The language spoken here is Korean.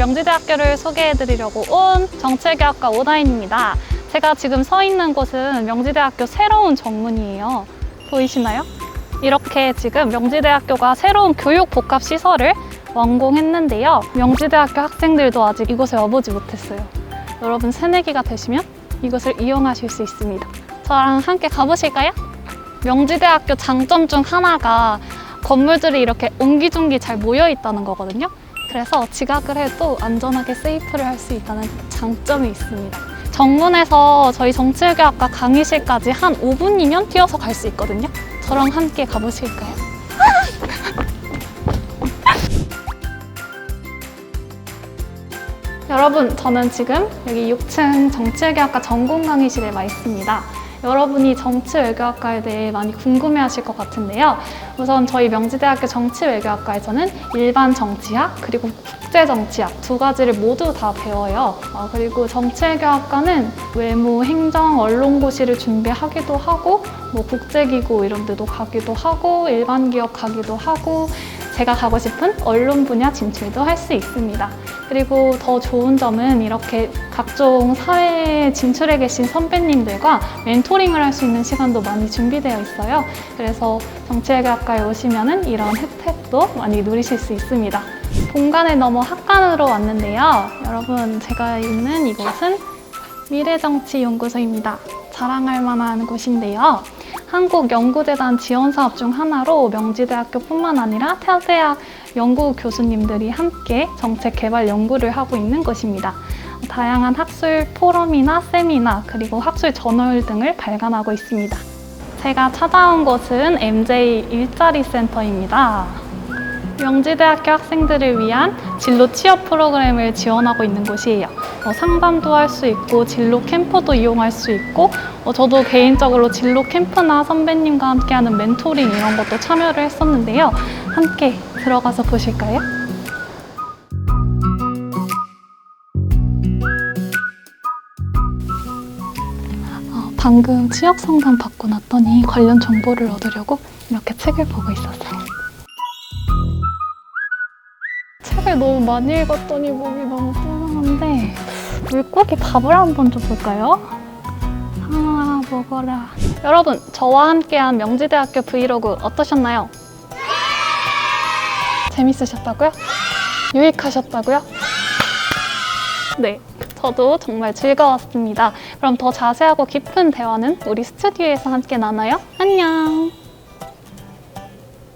명지대학교를 소개해드리려고 온 정치외교학과 오다인입니다. 제가 지금 서 있는 곳은 명지대학교 새로운 정문이에요. 보이시나요? 이렇게 지금 명지대학교가 새로운 교육 복합 시설을 완공했는데요. 명지대학교 학생들도 아직 이곳에 와보지 못했어요. 여러분 새내기가 되시면 이곳을 이용하실 수 있습니다. 저랑 함께 가보실까요? 명지대학교 장점 중 하나가 건물들이 이렇게 옹기종기 잘 모여 있다는 거거든요. 그래서 지각을 해도 안전하게 세이프를 할 수 있다는 장점이 있습니다. 정문에서 저희 정치외교학과 강의실까지 한 5분이면 뛰어서 갈 수 있거든요. 저랑 함께 가보실까요? 여러분, 저는 지금 여기 6층 정치외교학과 전공 강의실에 와 있습니다. 여러분이 정치외교학과에 대해 많이 궁금해하실 것 같은데요. 우선 저희 명지대학교 정치외교학과에서는 일반 정치학 그리고 국제정치학 두 가지를 모두 다 배워요. 어, 그리고 정치외교학과는 외무, 행정, 언론고시를 준비하기도 하고 뭐 국제기구 이런 데도 가기도 하고 일반 기업 가기도 하고 제가 가고 싶은 언론 분야 진출도 할 수 있습니다. 그리고 더 좋은 점은 이렇게 각종 사회에 진출해 계신 선배님들과 멘토링을 할 수 있는 시간도 많이 준비되어 있어요. 그래서 정치외교학과에 오시면은 이런 혜택도 많이 누리실 수 있습니다. 본관을 넘어 학관으로 왔는데요. 여러분, 제가 있는 이곳은 미래정치연구소입니다. 자랑할 만한 곳인데요. 한국연구재단 지원 사업 중 하나로 명지대학교뿐만 아니라 타대학 연구 교수님들이 함께 정책 개발 연구를 하고 있는 곳입니다. 다양한 학술 포럼이나 세미나 그리고 학술 저널 등을 발간하고 있습니다. 제가 찾아온 곳은 MJ 일자리 센터입니다. 명지대학교 학생들을 위한 진로 취업 프로그램을 지원하고 있는 곳이에요. 어, 상담도 할 수 있고 진로 캠프도 이용할 수 있고 어, 저도 개인적으로 진로 캠프나 선배님과 함께하는 멘토링 이런 것도 참여를 했었는데요. 함께 들어가서 보실까요? 어, 방금 취업 상담 받고 났더니 관련 정보를 얻으려고 이렇게 책을 보고 있었어요. 책을 너무 많이 읽었더니 목이 너무 불안한데 물고기 밥을 한번 줘볼까요? 아 먹어라 여러분 저와 함께한 명지대학교 브이로그 어떠셨나요? 재밌으셨다고요? 유익하셨다고요? 네 저도 정말 즐거웠습니다 그럼 더 자세하고 깊은 대화는 우리 스튜디오에서 함께 나눠요 안녕